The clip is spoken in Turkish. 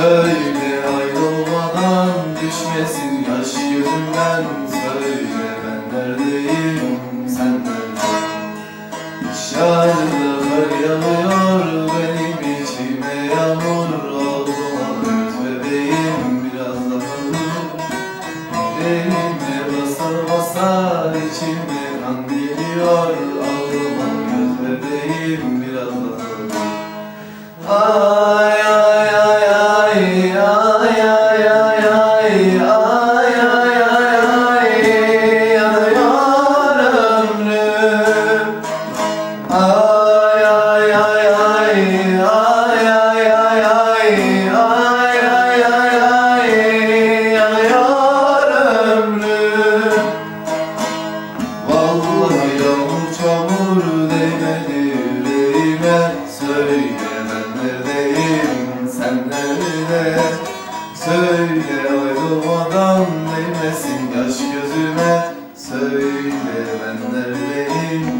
Söyle ayrılmadan düşmesin yaş gözümden Söyle ben neredeyim? Sen nerede? Dışarıda yağıyor benim içime yağmur. Ağlama göz bebeğim biraz daha dur Elime basa basa içime kan geliyor. Ağlama göz bebeğim biraz daha dur Söyle ben neredeyim sen nerede Söyle ayrılmadan değmesin yaş gözüme. Söyle ben neredeyim